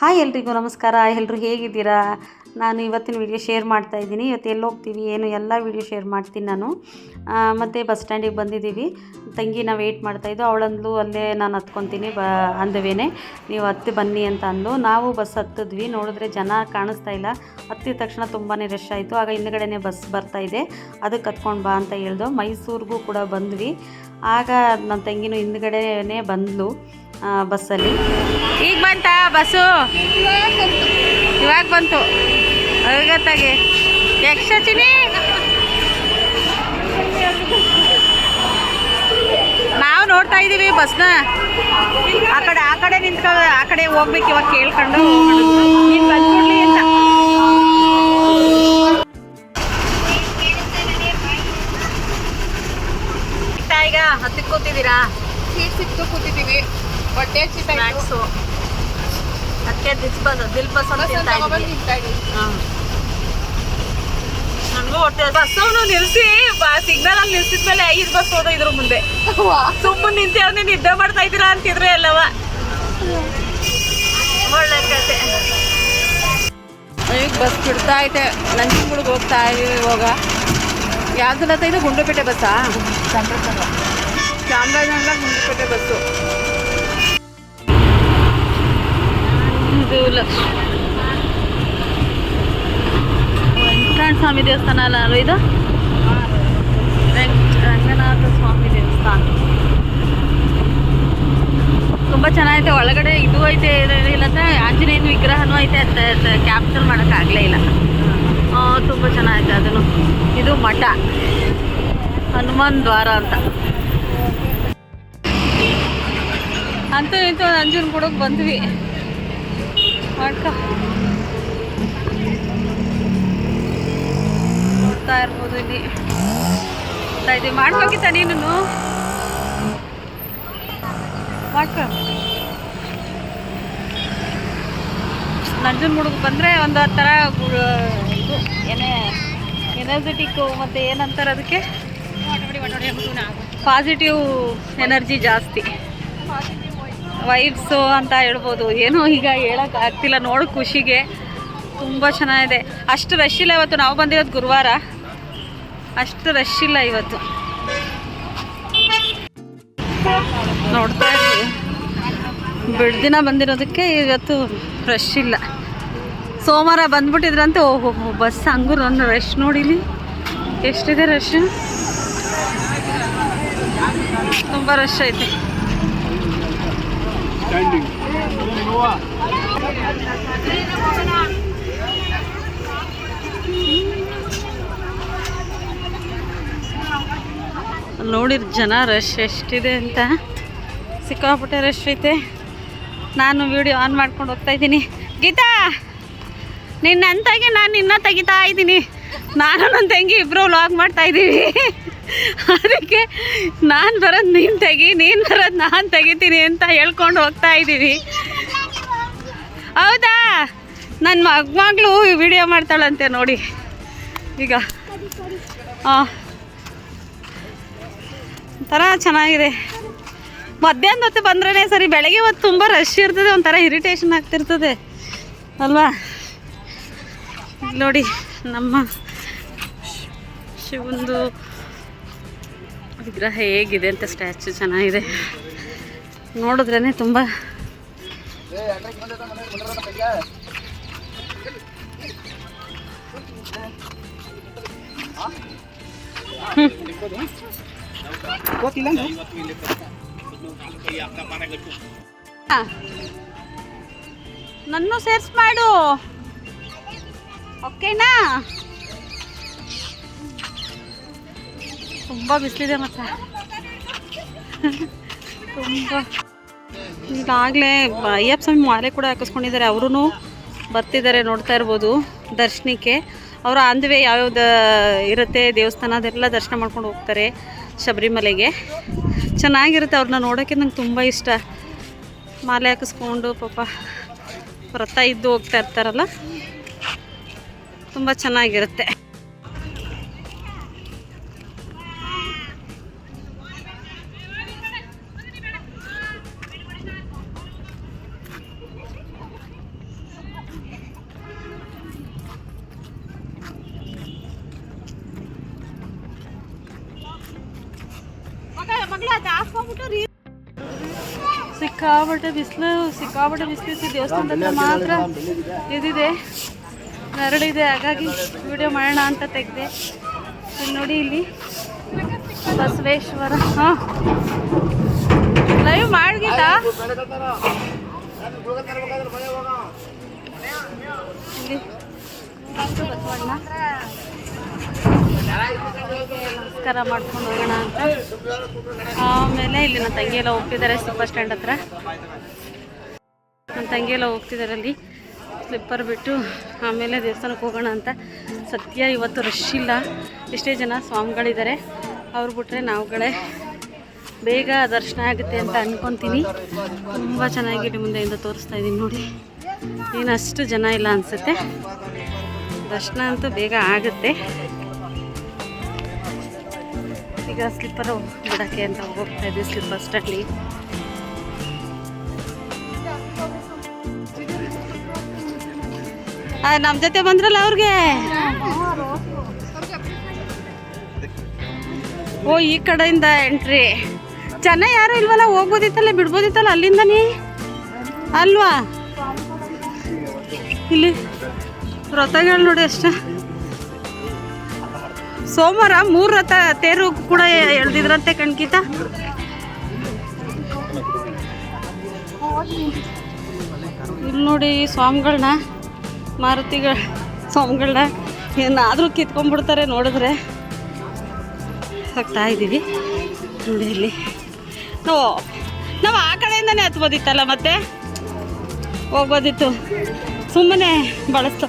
Hi ಎಲ್ರಿಗೂ ನಮಸ್ಕಾರ. ಎಲ್ಲರೂ ಹೇಗಿದ್ದೀರಾ? ನಾನು ಇವತ್ತಿನ ವಿಡಿಯೋ ಶೇರ್ ಮಾಡ್ತಾ ಇದ್ದೀನಿ. ಇವತ್ತು ಎಲ್ಲಿ ಹೋಗ್ತೀವಿ ಏನು ಎಲ್ಲ ವಿಡಿಯೋ ಶೇರ್ ಮಾಡ್ತೀನಿ ನಾನು. ಮತ್ತು ಬಸ್ ಸ್ಟ್ಯಾಂಡಿಗೆ ಬಂದಿದ್ದೀವಿ. ತಂಗಿನ ವೆಯ್ಟ್ ಮಾಡ್ತಾಯಿದ್ದು ಅವಳಂದ್ಲು ಅಲ್ಲೇ ನಾನು ಹತ್ಕೊತೀನಿ ಬ ಅಂದವೇನೆ. ನೀವು ಹತ್ತಿ ಬನ್ನಿ ಅಂತ ಅಂದ್ಲು. ನಾವು ಬಸ್ ಹತ್ತಿದ್ವಿ. ನೋಡಿದ್ರೆ ಜನ ಕಾಣಿಸ್ತಾ ಇಲ್ಲ. ಹತ್ತಿದ ತಕ್ಷಣ ತುಂಬಾ ರಶ್ ಆಯಿತು. ಆಗ ಹಿಂದ್ಗಡೆನೇ ಬಸ್ ಬರ್ತಾ ಇದೆ. ಅದಕ್ಕೆ ಹತ್ಕೊಂಡು ಬಾ ಅಂತ ಹೇಳ್ದು ಮೈಸೂರಿಗೂ ಕೂಡ ಬಂದ್ವಿ. ಆಗ ನನ್ನ ತಂಗಿನೂ ಹಿಂದ್ಗಡೆನೇ ಬಂದ್ಲು. ಆ, ಬಸ್ಸಲ್ಲಿ. ಈಗ ಬಂತ ಬಸ್ಸು? ಇವಾಗ ಬಂತು. ಅರ್ಗತ್ತಾಗೆ ಯಕ್ಷಚಿನಿ ನಾವು ನೋಡ್ತಾ ಇದ್ದೀವಿ ಬಸ್ನ. ಆ ಕಡೆ ಆ ಕಡೆ ನಿಂತ್ಕೊ ಆ ಕಡೆ ಹೋಗ್ಬೇಕು ಇವಾಗ ಕೇಳ್ಕೊಂಡು. ನೀನು ಅಂತ ಈಗ ಹತ್ತಿಕ್ ಕೂತಿದ್ದೀರಾ? ಸೀಟ್ ಸಿಕ್ತು ಕೂತಿದ್ದೀವಿ. ಇತ್ತು. ಸ್ನ್ಯಾಕ್ಸು ಅದಕ್ಕೆ ದಿಲ್ಬಸ್ ದಿಲ್ಬಸ್ ಅಂತ. ನನಗೂ ಹೊಟ್ಟೆ ಬಸ್ಸವನು ನಿಲ್ಲಿಸಿ ಸಿಗ್ನಲ್ ಅಲ್ಲಿ ನಿಲ್ಸಿದ್ಮೇಲೆ ಐದು ಬಸ್ ಹೋದ ಇದ್ರ ಮುಂದೆ. ಸುಮ್ಮನೆ ನಿಂತೇವ್ನಿ ನಿದ್ದೆ ಮಾಡ್ತಾ ಇದ್ದೀರಾ ಅಂತಿದ್ರೆ ಎಲ್ಲವ ಒಳ್ಳೆ ಕತೆ ಈಗ ಬಸ್ ಬಿಡ್ತಾ ಐತೆ. ನಂಜನಗೂಡಿಗೆ ಹೋಗ್ತಾ ಇದೀವಿ ಇವಾಗ. ಯಾವ್ದಲ್ಲ ಇದು ಗುಂಡ್ಲುಪೇಟೆ ಬಸ್ಸಾ? ಚಾಮರಾಜನಗರ ಗುಂಡ್ಲುಪೇಟೆ ಬಸ್ಸು. ಇದು ವೆಂಕಟರಮಣ ಸ್ವಾಮಿ ದೇವಸ್ಥಾನ ಅಲ್ಲ ಅಲ್ವ ಇದು? ರಂಗನಾಥ ಸ್ವಾಮಿ ದೇವಸ್ಥಾನ. ತುಂಬ ಚೆನ್ನಾಗೈತೆ. ಒಳಗಡೆ ಇದು ಐತೆ ಇಲ್ಲಂದ್ರೆ ಆಂಜನೇಯನ ವಿಗ್ರಹನೂ ಐತೆ ಕ್ಯಾಪ್ಚರ್ ಮಾಡೋಕ್ಕಾಗಲೇ ಇಲ್ಲ. ತುಂಬ ಚೆನ್ನಾಗೈತೆ ಅದನ್ನು. ಇದು ಮಠ. ಹನುಮಾನ್ ದ್ವಾರ ಅಂತ. ಅಂತೂ ಇಂತೂ ನಂಜನ್ ಕೊಡೋಕೆ ಬಂದ್ವಿ. ಮಾಡ್ಕೊ. ನೋಡ್ತಾ ಇರ್ಬೋದು ಇಲ್ಲಿ. ನೋಡ್ತಾ ಇದ್ದೀವಿ. ಮಾಡ್ಬೇಕಿತ್ತ ನೀನು ಮಾಡ್ಕೊ. ನಂಜನಗೂಡಿಗೆ ಬಂದರೆ ಒಂದು ಆ ಥರ ಇದು ಏನೇ ಎನರ್ಜೆಟಿಕ್ಕು ಮತ್ತು ಏನಂತಾರೆ ಅದಕ್ಕೆ? ಪಾಸಿಟಿವ್ ಎನರ್ಜಿ ಜಾಸ್ತಿ. ವೈಬ್ಸು ಅಂತ ಹೇಳ್ಬೋದು. ಏನೋ ಈಗ ಹೇಳಕ್ ಆಗ್ತಿಲ್ಲ. ನೋಡು ಖುಷಿಗೆ. ತುಂಬ ಚೆನ್ನಾಗಿದೆ. ಅಷ್ಟು ರಶ್ ಇಲ್ಲ ಇವತ್ತು. ನಾವು ಬಂದಿರೋದು ಗುರುವಾರ. ಅಷ್ಟು ರಶ್ ಇಲ್ಲ ಇವತ್ತು. ನೋಡ್ತಾ ಇದ್ದೀವಿ. ಬಿಡ್ದಿನ ಬಂದಿರೋದಕ್ಕೆ ಇವತ್ತು ರಶ್ ಇಲ್ಲ. ಸೋಮವಾರ ಬಂದ್ಬಿಟ್ಟಿದ್ರಂತೆ. ಓಹೋ, ಬಸ್ ಹಂಗೂ ಒಂದು ರಶ್ ನೋಡಿಲಿ. ಎಷ್ಟಿದೆ ರಶ್ ತುಂಬ ರಶ್ ಐತೆ. ನೋಡಿರ್ ಜನ ರಶ್ ಎಷ್ಟಿದೆ ಅಂತ. ಸಿಕ್ಕಾಪಟ್ಟೆ ರಶ್ ಐತೆ. ನಾನು ವಿಡಿಯೋ ಆನ್ ಮಾಡ್ಕೊಂಡು ಹೋಗ್ತಾ ಇದ್ದೀನಿ. ಗೀತಾ! ನಿನ್ನ ಅಂತಾಗೆ ನಾನು ನಿನ್ನ ತೆಗಿತಾ ಇದ್ದೀನಿ. ನಾನು ನನ್ನ ತಂಗಿ ಇಬ್ಬರು ವ್ಲಾಗ್ ಮಾಡ್ತಾ ಇದ್ದೀವಿ. ಅದಕ್ಕೆ ನಾನು ಬರೋದು ನೀನು ತೆಗಿ, ನೀನು ಬರೋದು ನಾನು ತೆಗಿತೀನಿ ಅಂತ ಹೇಳ್ಕೊಂಡು ಹೋಗ್ತಾ ಇದ್ದೀನಿ. ಹೌದಾ? ನನ್ನ ಮಗಳು ವಿಡಿಯೋ ಮಾಡ್ತಾಳಂತೆ ನೋಡಿ. ಈಗ. ಹಾಂ ಒಂಥರ ಚೆನ್ನಾಗಿದೆ. ಮಧ್ಯಾಹ್ನ ಹೊತ್ತು ಬಂದ್ರೇ ಸರಿ, ಬೆಳಗ್ಗೆ ಹೊತ್ತು ತುಂಬ ರಶ್ ಇರ್ತದೆ, ಒಂಥರ ಇರಿಟೇಷನ್ ಆಗ್ತಿರ್ತದೆ. ಅಲ್ವಾ? ನೋಡಿ ನಮ್ಮ ಶಿವಂದು ವಿಗ್ರಹ ಹೇಗಿದೆ ಅಂತ ಸ್ಟ್ಯಾಚು ಚೆನ್ನಾಗಿದೆ. ನೋಡಿದ್ರೇ ತುಂಬ ನನ್ನೂ ಸೇರ್ಸ್ ಮಾಡು. ಓಕೆನಾ? ತುಂಬ ಬಿಸಿಲಿದೆ ಮತ್ತೆ. ತುಂಬ. ಈಗಾಗಲೇ ಅಯ್ಯಪ್ಪ ಸ್ವಾಮಿ ಮಾಲೆ ಕೂಡ ಹಾಕಿಸ್ಕೊಂಡಿದ್ದಾರೆ. ಅವರು ಬರ್ತಿದ್ದಾರೆ ನೋಡ್ತಾ ಇರ್ಬೋದು ದರ್ಶನಕ್ಕೆ. ಅವರು ಆಂಧವೇ ಯಾವ್ಯಾವ್ದು ಇರುತ್ತೆ ದೇವಸ್ಥಾನ ಅದೆಲ್ಲ ದರ್ಶನ ಮಾಡ್ಕೊಂಡು ಹೋಗ್ತಾರೆ ಶಬರಿಮಲೆಗೆ. ಚೆನ್ನಾಗಿರುತ್ತೆ ಅವ್ರನ್ನ ನೋಡೋಕ್ಕೆ ನಂಗೆ ತುಂಬ ಇಷ್ಟ. ಮಾಲೆ ಹಾಕಿಸ್ಕೊಂಡು ಪಾಪ ವ್ರತ ಇದ್ದು ಹೋಗ್ತಾ ಇರ್ತಾರಲ್ಲ. ತುಂಬ ಚೆನ್ನಾಗಿರುತ್ತೆ. ಸಿಕ್ಕಾಬಟ್ಟೆ ಬಿಸಿಲು ಸಿಕ್ಕಾಬಟ್ಟೆ ಬಿಸಿಲು ದೇವಸ್ಥಾನದ ಮಾತ್ರ ಇದಿದೆ. ನೆರಳಿದೆ. ಹಾಗಾಗಿ ವಿಡಿಯೋ ಮಾಡೋಣ ಅಂತ ತೆಗೆದೆ. ನೋಡಿ ಇಲ್ಲಿ ಬಸವೇಶ್ವರ. ಹಾಂ. ಲೈವ್ ಮಾಡ್ಗಿಲ್ಲ ಇಲ್ಲಿ. ಬಸವಣ್ಣ ನಮಸ್ಕಾರ ಮಾಡ್ಕೊಂಡು ಹೋಗೋಣ ಅಂತ. ಆಮೇಲೆ ಇಲ್ಲಿ ನನ್ನ ತಂಗಿ ಎಲ್ಲ ಹೋಗ್ತಿದ್ದಾರೆ ಸೂಪರ್ ಸ್ಟ್ಯಾಂಡ್ ಹತ್ರ. ನನ್ನ ತಂಗಿ ಎಲ್ಲ ಹೋಗ್ತಿದ್ದಾರೆ ಅಲ್ಲಿ. ಸ್ಲಿಪ್ಪರ್ ಬಿಟ್ಟು ಆಮೇಲೆ ದೇವಸ್ಥಾನಕ್ಕೆ ಹೋಗೋಣ ಅಂತ. ಸತ್ಯ ಇವತ್ತು ರಶ್ ಇಲ್ಲ. ಎಷ್ಟೇ ಜನ ಸ್ವಾಮಿಗಳಿದ್ದಾರೆ, ಅವ್ರು ಬಿಟ್ಟರೆ ನಾವುಗಳೇ ಬೇಗ ದರ್ಶನ ಆಗುತ್ತೆ ಅಂತ ಅಂದ್ಕೊತೀನಿ ತುಂಬ ಚೆನ್ನಾಗಿ ಇಲ್ಲಿ ಮುಂದೆಯಿಂದ ತೋರಿಸ್ತಾ ಇದ್ದೀನಿ ನೋಡಿ. ಏನಷ್ಟು ಜನ ಇಲ್ಲ ಅನಿಸುತ್ತೆ. ದರ್ಶನ ಅಂತೂ ಬೇಗ ಆಗುತ್ತೆ. ಈಗ ಸ್ಲಿಪ್ಪರ್ ಬಿಡೋಕ್ಕೆ ಅಂತ ಹೋಗ್ತಾ ಇದ್ದೀವಿ ಸ್ಲಿಪ್ಪರ್ ಸ್ಟಲ್ಲಿ ನಮ್ಮ ಜೊತೆ ಬಂದ್ರಲ್ಲ ಅವ್ರಿಗೆ? ಓ, ಈ ಕಡೆಯಿಂದ ಎಂಟ್ರಿ ಜನ ಯಾರು ಇಲ್ವಲ್ಲ, ಹೋಗ್ಬೋದಿತ್ತಲ್ಲ, ಬಿಡ್ಬೋದಿತ್ತಲ್ಲ ಅಲ್ಲಿಂದನೇ ಅಲ್ವಾ? ಇಲ್ಲಿ, ರಥಗಳು ನೋಡಿ ಅಷ್ಟ. ಸೋಮವಾರ ಮೂರು ತೇರು ಕೂಡ ಎಳ್ದಿದ್ರಂತೆ ಕಣ್ಕಿತ. ಇಲ್ಲಿ ನೋಡಿ ಸ್ವಾಮಿಗಳನ್ನ ಮಾರುತಿಗಳ ಸ್ವಾಮಿಗಳನ್ನ ಏನಾದರೂ ಕಿತ್ಕೊಂಡ್ಬಿಡ್ತಾರೆ ನೋಡಿದ್ರೆ. ಹೋಗ್ತಾ ಇದ್ದೀವಿ ನೋಡಿ ಇಲ್ಲಿ. ನಾವು ನಾವು ಆ ಕಡೆಯಿಂದನೇ ಹತ್ಬೋದಿತ್ತಲ್ಲ ಮತ್ತೆ? ಹೋಗ್ಬೋದಿತ್ತು. ಸುಮ್ಮನೆ ಬಳಸ್ತು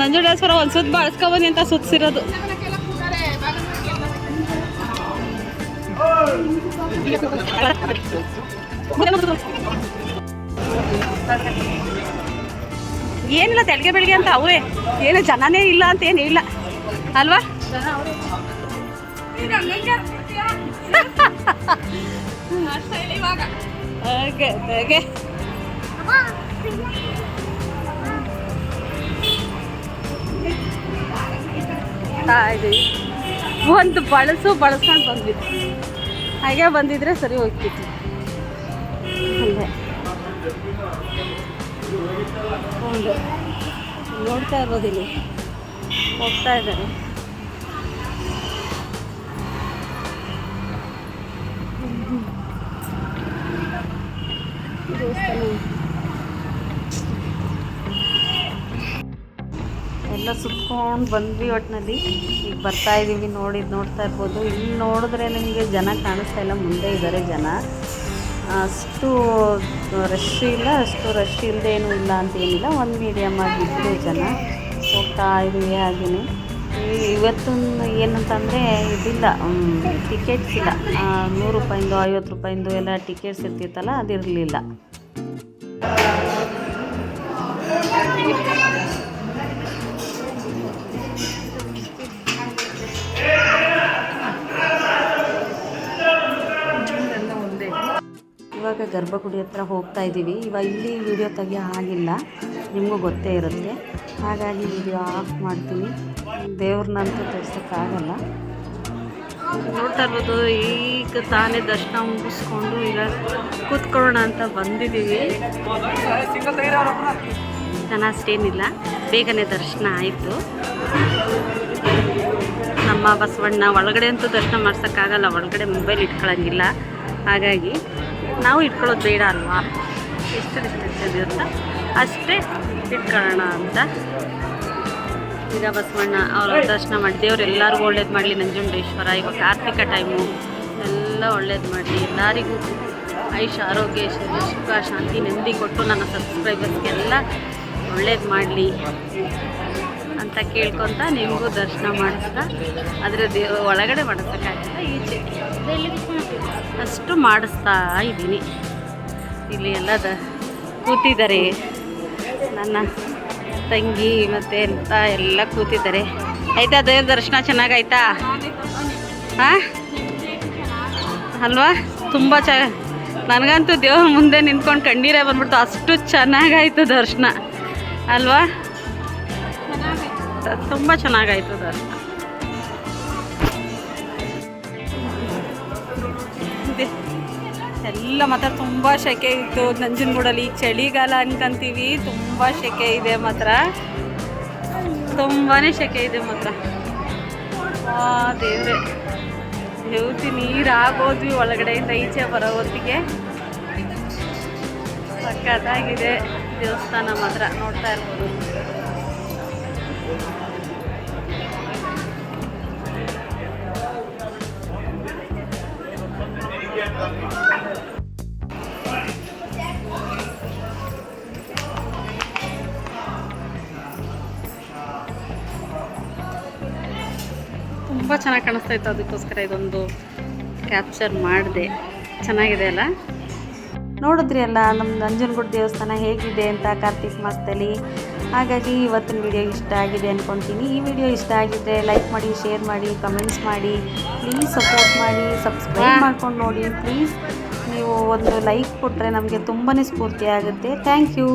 ನಂಜುಡೇಶ್ವರ ಒಂದು ಸುತ್ತ ಬಳಸ್ಕೊಬನ್ನಿ ಅಂತ ಸುತ್ತಿಸಿರೋದು. ಏನಿಲ್ಲ, ತೆಳಗೆ ಬೆಳಗ್ಗೆ ಅಂತ ಅವರೇ. ಏನು, ಜನನೇ ಇಲ್ಲ ಅಂತ ಏನು ಇಲ್ಲ. ಅಲ್ವಾ? ಒಂದು ಬಳಸು ಬಳಸ್ಕೊಂಡು ಬಂದ್ಬಿಟ್ಟು ಹಾಗೆ ಬಂದಿದ್ರೆ ಸರಿ ಹೋಗ್ತಿತ್ತು. ಹಂಗೆ. ನೋಡ್ತಾ ಇರ್ಬೋದು ಇಲ್ಲಿ ಹೋಗ್ತಾ ಇದ್ದಾರೆ. ದೇವಸ್ಥಾನ. ಎಲ್ಲ ಸುತ್ಕೊಂಡು ಬಂದ್ವಿ ಒಟ್ಟಿನಲ್ಲಿ ಈಗ ಬರ್ತಾ ಇದ್ದೀವಿ ನೋಡಿ ನೋಡ್ತಾ ಇರ್ಬೋದು. ಇಲ್ಲಿ ನೋಡಿದ್ರೆ ನಿಮಗೆ ಜನ ಕಾಣಿಸ್ತಾ ಇಲ್ಲ, ಮುಂದೆ ಇದ್ದಾರೆ ಜನ. ಅಷ್ಟು ರಶ್ ಇಲ್ಲ, ಅಷ್ಟು ರಶ್ ಇಲ್ಲದೆ ಏನೂ ಇಲ್ಲ ಅಂತ ಏನಿಲ್ಲ. ಒಂದು ಮೀಡಿಯಮ್ ಆಗಿದ್ದು ಜನ. ಹೋಗ್ತಾ ಇದ್ದೀವಿ ಹಾಗೆಯೇ ಇವತ್ತು ಏನಂತಂದರೆ ಇದಿಲ್ಲ ಟಿಕೆಟ್ಸ್ ಇಲ್ಲ. ನೂರು ರೂಪಾಯಿಂದು, ಐವತ್ತು ರೂಪಾಯಿಂದು ಎಲ್ಲ ಟಿಕೆಟ್ಸ್ ಇರ್ತಿತ್ತಲ್ಲ, ಅದಿರಲಿಲ್ಲ. ಇವಾಗ ಗರ್ಭಗುಡಿ ಹತ್ರ ಹೋಗ್ತಾ ಇದ್ದೀವಿ. ಇವಾಗ ಇಲ್ಲಿ ವಿಡಿಯೋ ತೆಗೆಯೋ ಆಗಿಲ್ಲ ನಿಮಗೂ ಗೊತ್ತೇ ಇರುತ್ತೆ. ಹಾಗಾಗಿ ವಿಡಿಯೋ ಆಫ್ ಮಾಡ್ತೀನಿ. ದೇವ್ರನ್ನಂತೂ ತೋರ್ಸೋಕ್ಕಾಗಲ್ಲ. ನೋಡ್ತಾ ಇರ್ಬೋದು, ಈಗ ತಾನೇ ದರ್ಶನ ಮುಗಿಸ್ಕೊಂಡು ಈಗ ಕೂತ್ಕೊಳ್ಳೋಣ ಅಂತ ಬಂದಿದ್ದೀವಿ. ಜನ ಅಷ್ಟೇನಿಲ್ಲ. ಬೇಗನೆ ದರ್ಶನ ಆಯಿತು. ನಮ್ಮ ಬಸವಣ್ಣ ಒಳಗಡೆ ಅಂತೂ ದರ್ಶನ ಮಾಡ್ಸೋಕ್ಕಾಗಲ್ಲ. ಒಳಗಡೆ ಮೊಬೈಲ್ ಇಟ್ಕೊಳ್ಳೋಂಗಿಲ್ಲ ಹಾಗಾಗಿ ನಾವು ಇಟ್ಕೊಳ್ಳೋದು ಬೇಡ ಅಲ್ವಾ? ಎಷ್ಟು ಡಿಸ್ಟೆನ್ಸ್ ಅಷ್ಟೇ ಇಟ್ಕೊಳ್ಳೋಣ ಅಂತ. ಈಗ ಬಸವಣ್ಣ ಅವರ ದರ್ಶನ ಮಾಡಿ, ದೇವ್ರು ಎಲ್ಲರಿಗೂ ಒಳ್ಳೇದು ಮಾಡಲಿ ನಂಜುಂಡೇಶ್ವರ. ಇವಾಗ ಕಾರ್ತಿಕ ಟೈಮು ಎಲ್ಲ ಒಳ್ಳೇದು ಮಾಡಲಿ. ಎಲ್ಲರಿಗೂ ಆಯುಷ್, ಆರೋಗ್ಯ, ಸುಖ, ಶಾಂತಿ, ನೆಮ್ಮದಿ ಕೊಟ್ಟು ನನ್ನ ಸಬ್ಸ್ಕ್ರೈಬರ್ಸ್ಗೆಲ್ಲ ಒಳ್ಳೇದು ಮಾಡಲಿ. ಅಂತ ಕೇಳ್ಕೊತ ನಿಮಗೂ ದರ್ಶನ ಮಾಡಿಸ್ತಾ ಅದರ ಒಳಗಡೆ ಮಾಡಿಸೋಕ್ಕಾಗಲ್ಲ ಈಚೆ ಅಷ್ಟು ಮಾಡಿಸ್ತಾ ಇದ್ದೀನಿ. ಇಲ್ಲಿ ಎಲ್ಲ ದ ಕೂತಿದ್ದಾರೆ. ನನ್ನ ತಂಗಿ ಮತ್ತು ಅಂತ ಎಲ್ಲ ಕೂತಿದ್ದಾರೆ. ಆಯಿತಾ ದೇವ್ರ ದರ್ಶನ ಚೆನ್ನಾಗಾಯ್ತಾ ಹಾಂ? ಅಲ್ವಾ? ತುಂಬ ಚ ನನಗಂತೂ ದೇವ್ರ ಮುಂದೆ ನಿಂತ್ಕೊಂಡು ಕಣ್ಣೀರೇ ಬಂದ್ಬಿಡ್ತು. ಅಷ್ಟು ಚೆನ್ನಾಗಾಯ್ತು ದರ್ಶನ. ಅಲ್ವಾ? ತುಂಬ ಚೆನ್ನಾಗಾಯ್ತು ಸರ್. ಎಲ್ಲ ಮಾತ್ರ ತುಂಬ ಸೆಕೆ ಇತ್ತು. ನಂಜನಗೂಡಲ್ಲಿ ಈಗ ಚಳಿಗಾಲ ಅನ್ಕೊಂತೀವಿ. ತುಂಬ ಸೆಕೆ ಇದೆ ಮಾತ್ರ. ತುಂಬಾ ಸೆಕೆ ಇದೆ ಮಾತ್ರ. ಆ, ದೇವ್ರೆ. ದೇವ್ತಿ ನೀರು ಆಗೋದ್ವಿ ಒಳಗಡೆಯಿಂದ ಈಚೆ ಬರೋ ಹೊತ್ತಿಗೆ ಸಕ್ಕತ್ತಾಗಿದೆ ದೇವಸ್ಥಾನ ಮಾತ್ರ ನೋಡ್ತಾ ಇರ್ಬೋದು. ಚೆನ್ನಾಗಿ ಕಾಣಿಸ್ತಾ ಇತ್ತು. ಅದಕ್ಕೋಸ್ಕರ ಇದೊಂದು ಕ್ಯಾಪ್ಚರ್ ಮಾಡಿದೆ. ಚೆನ್ನಾಗಿದೆ ಅಲ್ಲ? ನೋಡಿದ್ರಿ ಅಲ್ಲ ನಮ್ಮ ನಂಜನಗೂಡು ದೇವಸ್ಥಾನ ಹೇಗಿದೆ ಅಂತ ಕಾರ್ತಿಕ್ ಮಾಸದಲ್ಲಿ? ಹಾಗಾಗಿ ಇವತ್ತಿನ ವಿಡಿಯೋ ಇಷ್ಟ ಆಗಿದೆ ಅಂದ್ಕೊತೀನಿ ಈ ವಿಡಿಯೋ ಇಷ್ಟ ಆಗಿದ್ರೆ ಲೈಕ್ ಮಾಡಿ ಶೇರ್ ಮಾಡಿ ಕಮೆಂಟ್ಸ್ ಮಾಡಿ. ಪ್ಲೀಸ್ ಸಪೋರ್ಟ್ ಮಾಡಿ ಸಬ್ಸ್ಕ್ರೈಬ್ ಮಾಡ್ಕೊಂಡು ನೋಡಿ. ಪ್ಲೀಸ್ ನೀವು ಒಂದು ಲೈಕ್ ಕೊಟ್ಟರೆ ನಮಗೆ ತುಂಬಾ ಸ್ಫೂರ್ತಿ ಆಗುತ್ತೆ. Thank you